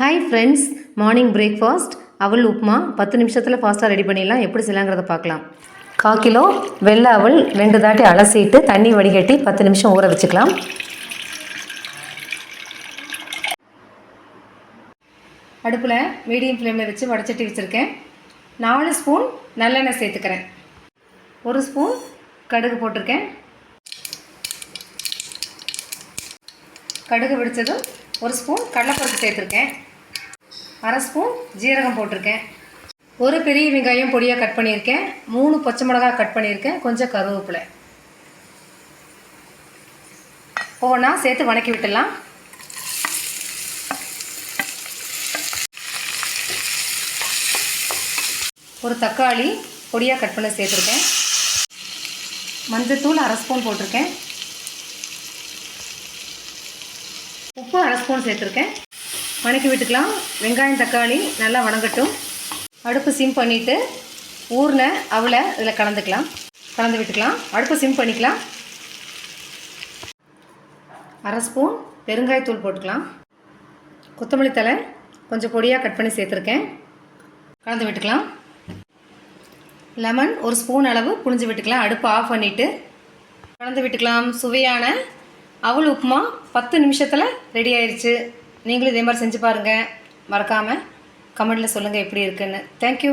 Hi friends morning breakfast அவல் உப்புமா பத்து நிமிஷத்தில் ஃபாஸ்ட்டாக ரெடி பண்ணிடலாம். எப்படி செய்யலாங்கிறத பார்க்கலாம். கா கிலோ வெள்ளை அவல் ரெண்டு தாட்டி அலசிட்டு தண்ணி வடிகட்டி பத்து நிமிஷம் ஊற வச்சுக்கலாம். அடுப்பில் மீடியம் ஃப்ளேமில் வச்சு வடச்சட்டி வச்சுருக்கேன். நாலு ஸ்பூன் நல்லெண்ணெய் சேர்த்துக்கிறேன். ஒரு ஸ்பூன் கடுகு போட்டிருக்கேன். கடுகு வெடித்ததும் ஒரு ஸ்பூன் கடலைப்பருப்பு சேர்த்துருக்கேன். அரை ஸ்பூன் ஜீரகம் போட்டிருக்கேன். ஒரு பெரிய வெங்காயம் பொடியாக கட் பண்ணியிருக்கேன். மூணு பச்சை மிளகாய் கட் பண்ணியிருக்கேன். கொஞ்சம் கருவேப்பிலை. ஒவ்வொன்றா சேர்த்து வணக்கி விட்டுடலாம். ஒரு தக்காளி பொடியாக கட் பண்ண சேர்த்துருக்கேன். மஞ்சத்தூள் அரை ஸ்பூன் போட்டிருக்கேன். உப்பு அரை ஸ்பூன் சேர்த்துருக்கேன். வணக்கி விட்டுக்கலாம். வெங்காயம் தக்காளி நல்லா வணங்கட்டும். அடுப்பு சிம் பண்ணிவிட்டு ஊர்ன அவளை இதில் கலந்துக்கலாம். கலந்து விட்டுக்கலாம். அடுப்பு சிம் பண்ணிக்கலாம். அரை ஸ்பூன் பெருங்காயத்தூள் போட்டுக்கலாம். கொத்தமல்லி தலை கொஞ்சம் பொடியாக கட் பண்ணி சேர்த்துருக்கேன். கலந்து விட்டுக்கலாம். லெமன் ஒரு ஸ்பூன் அளவு புழிஞ்சு விட்டுக்கலாம். அடுப்பு ஆஃப் பண்ணிவிட்டு கலந்து விட்டுக்கலாம். சுவையான அவல் உப்புமா பத்து நிமிஷத்தில் ரெடி ஆயிடுச்சு நீங்களும் இதே மாதிரி செஞ்சு பாருங்கள் மறக்காமல் கமெண்டில் சொல்லுங்கள் எப்படி இருக்குன்னு. தேங்க்யூ